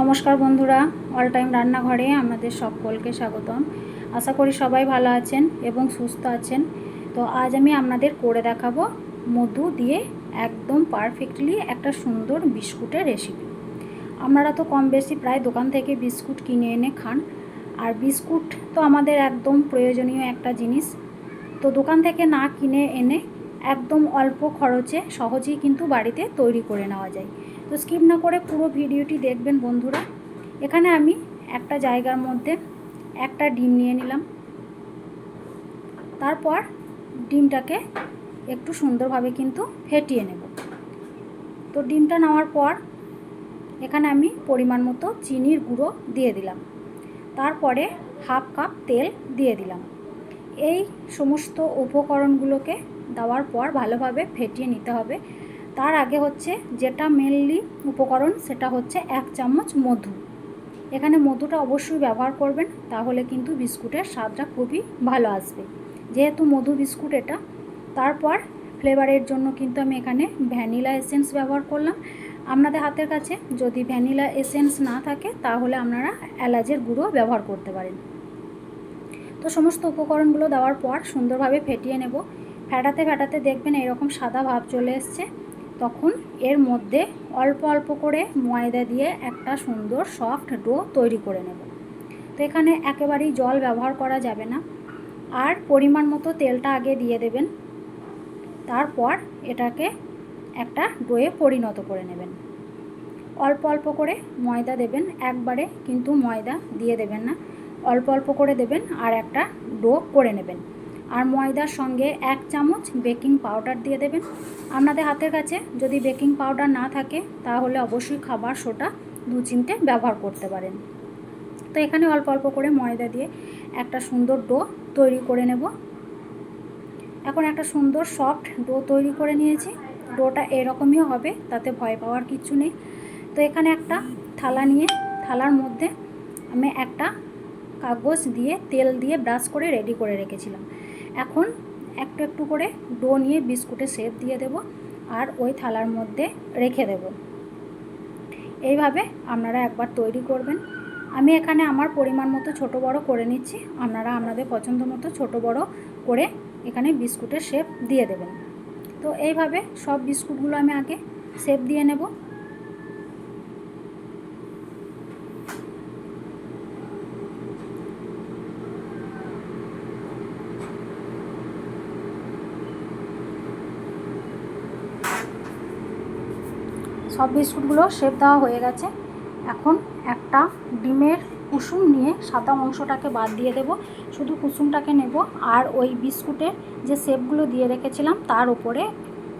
নমস্কার বন্ধুরা all time রান্নাঘরে আমাদের সকলকে স্বাগতম। আশা করি সবাই ভালো আছেন এবং সুস্থ আছেন। তো আজ আমি আপনাদের করে দেখাবো মধু দিয়ে একদম পারফেক্টলি একটা সুন্দর বিস্কুটের রেসিপি আপনারা তো কম বেশি প্রায় দোকান থেকে বিস্কুট কিনে এনে খান। আর বিস্কুট তো আমাদের একদম প্রয়োজনীয় একটা জিনিস। তো দোকান থেকে না কিনে এনে একদম অল্প খরচে সহজেই কিন্তু বাড়িতে তৈরি করে নেওয়া যায়। তো স্কিপ না করে পুরো ভিডিওটি দেখবেন বন্ধুরা। এখানে আমি একটা জায়গার মধ্যে একটা ডিম নিয়ে নিলাম। তারপর ডিমটাকে একটু সুন্দরভাবে কিন্তু ফেটিয়ে নেব। তো ডিমটা নেওয়ার পর এখানে আমি পরিমাণ মতো চিনির গুঁড়ো দিয়ে দিলাম। তারপরে হাফ কাপ তেল দিয়ে দিলাম। এই সমস্ত উপকরণগুলোকে দেওয়ার পর ভালোভাবে ফেটিয়ে নিতে হবে। তার আগে হচ্ছে যেটা মেনলি উপকরণ, সেটা হচ্ছে এক চামচ মধু। এখানে মধুটা অবশ্যই ব্যবহার করবেন, তাহলে কিন্তু বিস্কুটের স্বাদটা খুবই ভালো আসবে। যেহেতু মধু বিস্কুট এটা, তারপর ফ্লেভারের জন্য কিন্তু আমি এখানে ভ্যানিলা এসেন্স ব্যবহার করলাম। আপনাদের হাতের কাছে যদি ভ্যানিলা এসেন্স না থাকে, তাহলে আপনারা এলাচের গুঁড়ো ব্যবহার করতে পারেন। তো সমস্ত উপকরণগুলো দেওয়ার পর সুন্দরভাবে ফেটিয়ে নেব। ফেটাতে ফেটাতে দেখবেন এরকম সাদা ভাব চলে এসছে। তখন এর মধ্যে অল্প অল্প করে ময়দা দিয়ে একটা সুন্দর সফট ডো তৈরি করে নেব। তো এখানে একেবারেই জল ব্যবহার করা যাবে না। আর পরিমাণ মতো তেলটা আগে দিয়ে দেবেন। তারপর এটাকে একটা ডোয়ে পরিণত করে নেবেন। অল্প অল্প করে ময়দা দেবেন একবারে, কিন্তু ময়দা দিয়ে দেবেন না। অল্প অল্প করে দেবেন আর একটা ডো করে নেবেন। আর ময়দার সঙ্গে এক চামচ বেকিং পাউডার দিয়ে দেবেন। আপনাদের হাতের কাছে যদি বেকিং পাউডার না থাকে, তাহলে অবশ্যই খাবার সোটা দু চিমটে ব্যবহার করতে পারেন। তো এখানে অল্প অল্প করে ময়দা দিয়ে একটা সুন্দর ডো তৈরি করে নেব। এখন একটা সুন্দর সফট ডো তৈরি করে নিয়েছি। ডোটা এরকমই হবে, তাতে ভয় পাওয়ার কিছু নেই। তো এখানে একটা থালা নিয়ে, থালার মধ্যে আমি একটা কাগজ দিয়ে, তেল দিয়ে ব্রাশ করে রেডি করে রেখেছিলাম। এখন একটু একটু করে ডো নিয়ে বিস্কুটে শেপ দিয়ে দেব আর ওই থালার মধ্যে রেখে দেব। এইভাবে আপনারা একবার তৈরি করবেন। আমি এখানে আমার পরিমাণ মতো ছোট বড় করে নিচ্ছি। আপনারা আপনাদের পছন্দ মতো ছোট বড় করে এখানে বিস্কুটের শেপ দিয়ে দেবেন। তো এইভাবে সব বিস্কুটগুলো আমি আগে শেপ দিয়ে নেব। সব বিস্কুটগুলো শেপ দেওয়া হয়ে গেছে। এখন একটা ডিমের কুসুম নিয়ে সাদা অংশটাকে বাদ দিয়ে দেব। শুধু কুসুমটাকে নেব আর ওই বিস্কুটের যে শেপগুলো দিয়ে রেখেছিলাম, তার উপরে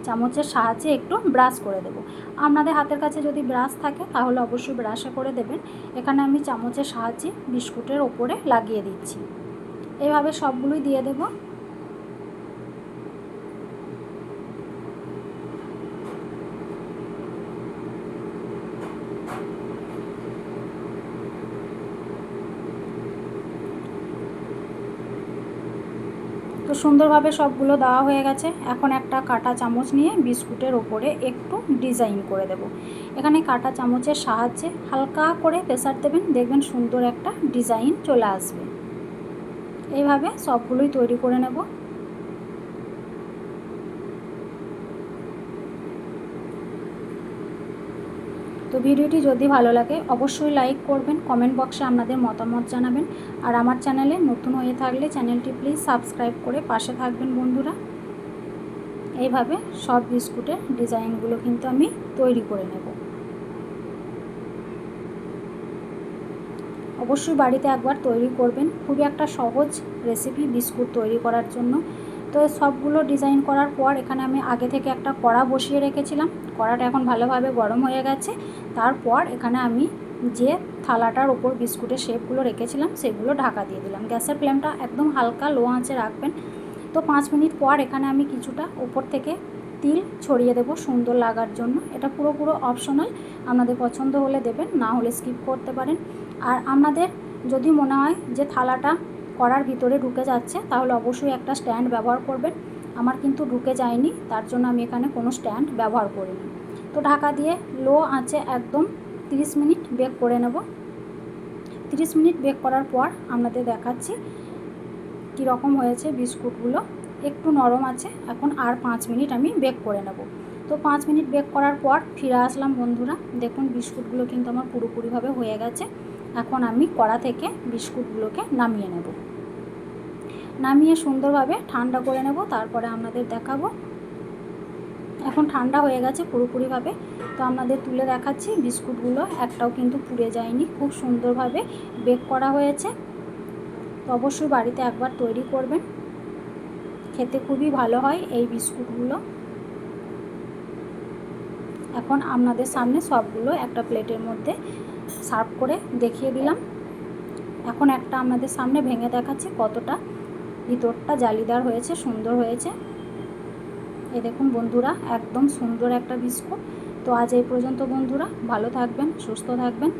চামচের সাহায্যে একটু ব্রাশ করে দেব। আপনাদের হাতের কাছে যদি ব্রাশ থাকে, তাহলে অবশ্যই ব্রাশে করে দেবেন। এখানে আমি চামচের সাহায্যে বিস্কুটের ওপরে লাগিয়ে দিচ্ছি। এভাবে সবগুলোই দিয়ে দেবো। তো সুন্দরভাবে সবগুলো দেওয়া হয়ে গেছে। এখন একটা কাটা চামচ নিয়ে বিস্কুটের ওপরে একটু ডিজাইন করে দেব। এখানে কাটা চামচের সাহায্যে হালকা করে প্রেসার দেবেন, দেখবেন সুন্দর একটা ডিজাইন চলে আসবে। এইভাবে সবগুলোই তৈরি করে নেব। তো ভিডিওটি যদি ভালো লাগে, অবশ্যই লাইক করবেন কমেন্ট বক্সে আপনাদের মতামত জানাবেন। আর আমার চ্যানেলে নতুন হয়ে থাকলে চ্যানেলটি প্লিজ সাবস্ক্রাইব করে পাশে থাকবেন বন্ধুরা। এইভাবে সব বিস্কুটের ডিজাইনগুলো কিন্তু আমি তৈরি করে নেব। অবশ্যই বাড়িতে একবার তৈরি করবেন। খুবই একটা সহজ রেসিপি বিস্কুট তৈরি করার জন্য। তো সবগুলো ডিজাইন করার পর এখানে আমি আগে থেকে একটা কড়া বসিয়ে রেখেছিলাম। কড়াটা এখন ভালোভাবে গরম হয়ে গেছে। তারপর এখানে আমি যে থালাটার ওপর বিস্কুটের শেপগুলো রেখেছিলাম, সেগুলো ঢাকা দিয়ে দিলাম। গ্যাসের ফ্লেমটা একদম হালকা লো আঁচে রাখবেন। তো পাঁচ মিনিট পর এখানে আমি কিছুটা ওপর থেকে তিল ছড়িয়ে দেব সুন্দর লাগার জন্য। এটা পুরো পুরো অপশনাল আপনাদের পছন্দ হলে দেবেন, না হলে স্কিপ করতে পারেন। আর আপনাদের যদি মনে হয় যে থালাটা কড়ার ভিতরে ঢুকে যাচ্ছে, তাহলে অবশ্যই একটা স্ট্যান্ড ব্যবহার করবেন। আমার কিন্তু ঢুকে যায়নি, তার জন্য আমি এখানে কোনো স্ট্যান্ড ব্যবহার করিনি। তো ঢাকা দিয়ে লো আঁচে একদম তিরিশ মিনিট বেক করে নেব। তিরিশ মিনিট বেক করার পর আপনাদের দেখাচ্ছি কীরকম হয়েছে বিস্কুটগুলো। একটু নরম আছে, এখন আর পাঁচ মিনিট আমি বেক করে নেব। তো পাঁচ মিনিট বেক করার পর ফিরে আসলাম বন্ধুরা। দেখুন বিস্কুটগুলো কিন্তু আমার পুরোপুরিভাবে হয়ে গেছে। এখন আমি কড়া থেকে বিস্কুটগুলোকে নামিয়ে নেব। নামিয়ে সুন্দরভাবে ঠান্ডা করে নেব, তারপরে আপনাদের দেখাবো। এখন ঠান্ডা হয়ে গেছে পুরোপুরিভাবে, তো আপনাদের তুলে দেখাচ্ছি, বিস্কুটগুলো একটাও কিন্তু পুড়ে যায়নি, খুব সুন্দরভাবে বেক করা হয়েছে। তো অবশ্যই বাড়িতে একবার তৈরি করবেন, খেতে খুবই ভালো হয় এই বিস্কুটগুলো। এখন আপনাদের সামনে সবগুলো একটা প্লেটের মধ্যে সার্ভ করে দেখিয়ে দিলাম। এখন একটা আমাদের সামনে ভেঙে দেখাচ্ছি কতটা ভিতরটা জালিদার হয়েছে, সুন্দর হয়েছে। এ দেখুন বন্ধুরা, একদম সুন্দর একটা বিস্কুট। তো আজ এই পর্যন্ত বন্ধুরা, ভালো থাকবেন, সুস্থ থাকবেন।